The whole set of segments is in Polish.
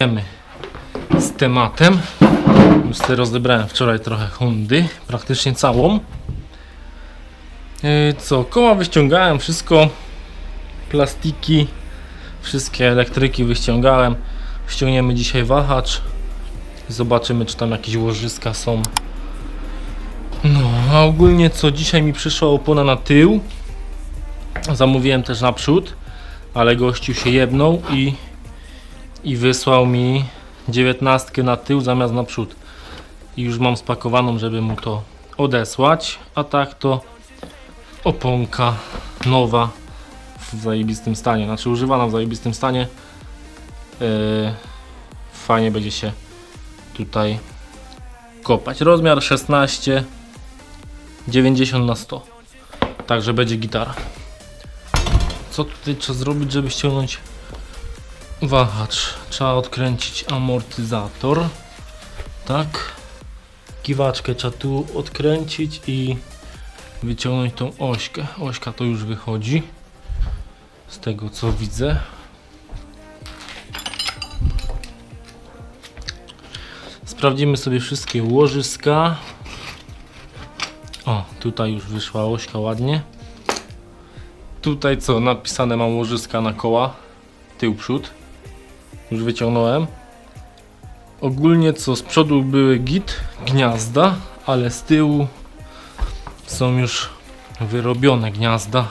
Wiemy z tematem. Już sobie rozebrałem wczoraj trochę Hondy, praktycznie całą. Yy, Co, koła wyściągałem, wszystko, plastiki, wszystkie elektryki wyściągałem. Ściągniemy dzisiaj wahacz zobaczymy, czy tam jakieś łożyska są. No, a ogólnie co, dzisiaj mi przyszła opona na tył. Zamówiłem też naprzód, ale gościu się jebnął i, i wysłał mi 19 na tył zamiast naprzód. I już mam spakowaną, żeby mu to odesłać. A tak to oponka nowa w zajebistym stanie. Znaczy używana w zajebistym stanie. Yy, fajnie będzie się tutaj kopać. Rozmiar 16 90 na 100. Także będzie gitara. Co tutaj trzeba zrobić, żeby ściągnąć wahacz? Trzeba odkręcić amortyzator. Tak. Kiwaczkę trzeba tu odkręcić i wyciągnąć tą ośkę. Ośka to już wychodzi. Z tego co widzę. Sprawdzimy sobie wszystkie łożyska. O, tutaj już wyszła ośka ładnie. Tutaj co, napisane mam łożyska na koła. Tył, przód. Już wyciągnąłem. Ogólnie co, z przodu były git, gniazda, ale z tyłu są już wyrobione gniazda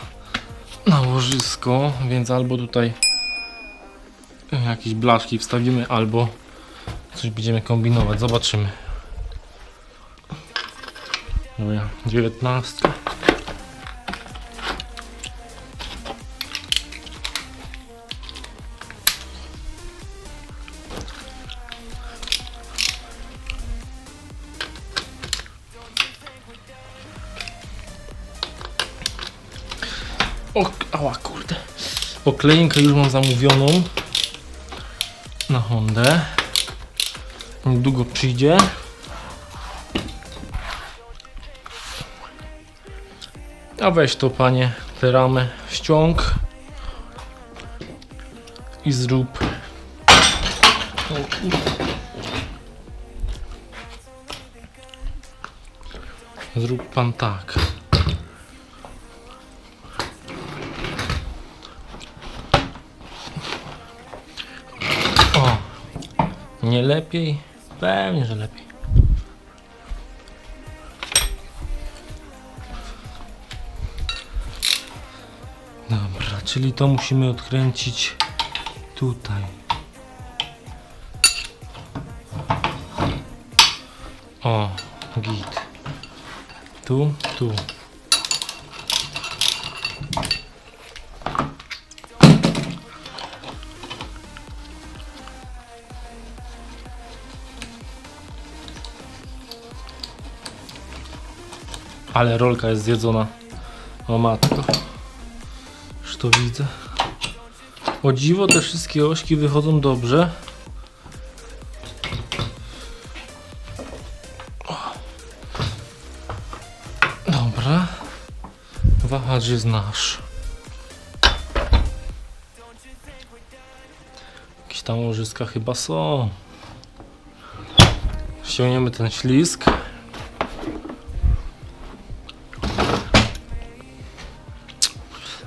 na łożysko, więc albo tutaj jakieś blaszki wstawimy, albo coś będziemy kombinować. Zobaczymy. Dobra, 19. O, ała kurde. Oklejkę już mam zamówioną na Hondę. Niedługo przyjdzie. A weź to panie, tę ramę ściąg i zrób. Zrób pan tak. O, nie lepiej? Pewnie, że lepiej. Dobra, czyli to musimy odkręcić tutaj. O, git. Tu, tu. Ale rolka jest zjedzona. O matko. Już to widzę. O dziwo te wszystkie ośki wychodzą dobrze. Dobra. Wahacz jest nasz. Jakieś tam łożyska chyba są. Ściągniemy ten ślisk.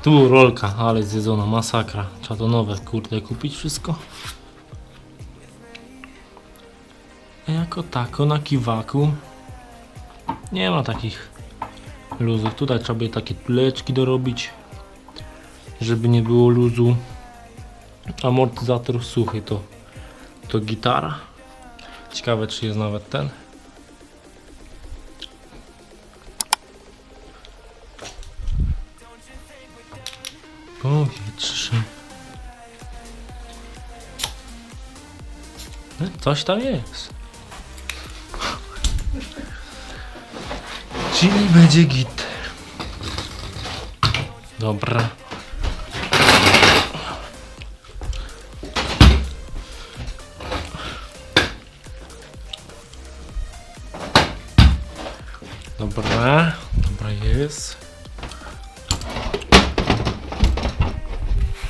Tu rolka, ale zjedzona, masakra. Trzeba to nowe, kurde, kupić wszystko. A jako tako na kiwaku nie ma takich luzów. Tutaj trzeba by takie tuleczki dorobić, żeby nie było luzu. Amortyzator suchy to, to gitara. Ciekawe czy jest nawet ten. Powietrze. No, Coś tam jest. Czyli będzie git. Dobra. Dobra, dobra jest.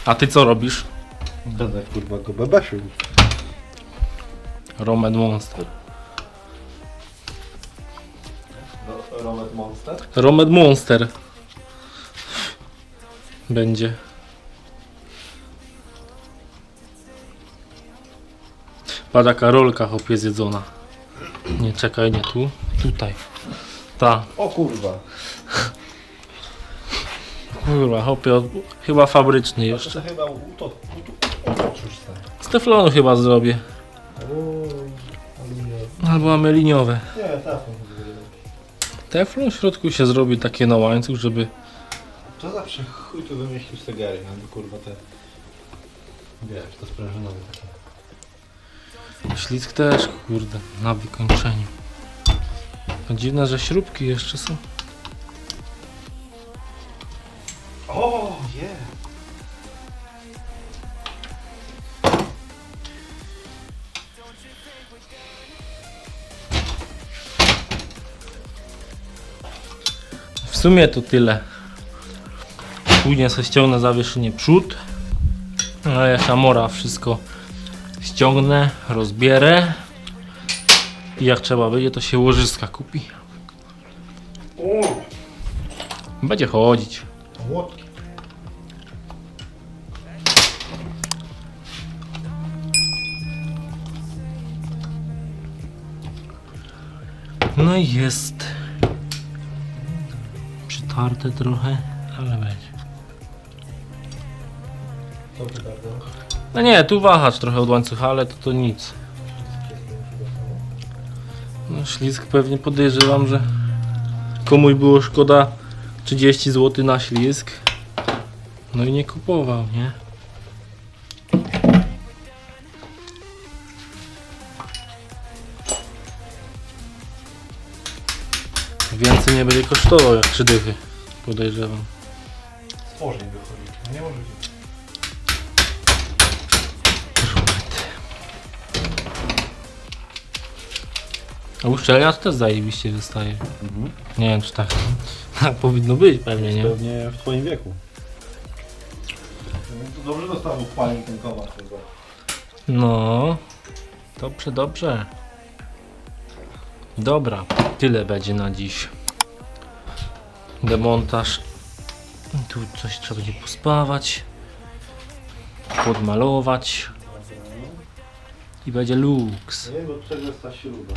A ty co robisz? Będę kurwa go bebeszył. Romed Monster. Romet Monster? Romed Monster. Będzie. Patrz jaka rolka hopie zjedzona. Nie, czekaj, nie tu. Tutaj. Ta. O kurwa. Kurwa, hopie, od... chyba fabryczny jeszcze. Chyba to, to, utoczuć Z teflonu chyba zrobię. Nie, Albo ameliniowe. telefon. Teflon w środku się zrobi takie na łańcuch, żeby... To zawsze chuj tu wymyślił cegary, albo kurwa te... Wiesz, to sprężynowe takie. Ślizg też, kurde, na wykończeniu. To dziwne, że śrubki jeszcze są. O, je! W sumie to tyle. Później sobie ściągnę zawieszenie przód. No ja Shamora wszystko ściągnę, rozbierę. I jak trzeba będzie, to się łożyska kupi. Będzie chodzić. Młotki. No i jest przytarte trochę, ale będzie. Co ty bardzo? No nie, tu wahacz trochę od łańcucha, ale to, to nic. No ślizg pewnie podejrzewam, że komuś było szkoda 30 zł na ślizg. No i nie kupował, nie? Więcej nie będzie kosztował jak trzy dychy, podejrzewam. Stworzeń wychodzi. No nie może być. A uszczelnia to też zajebiście wystaje. Nie wiem czy tak, tak powinno być pewnie, nie? Pewnie w twoim wieku. No to dobrze dostał upalnik ten komat chyba. No, dobrze, dobrze. Dobra, tyle będzie na dziś. Demontaż. Tu coś trzeba będzie pospawać. Podmalować. I będzie luks. Nie, jest ta śruba.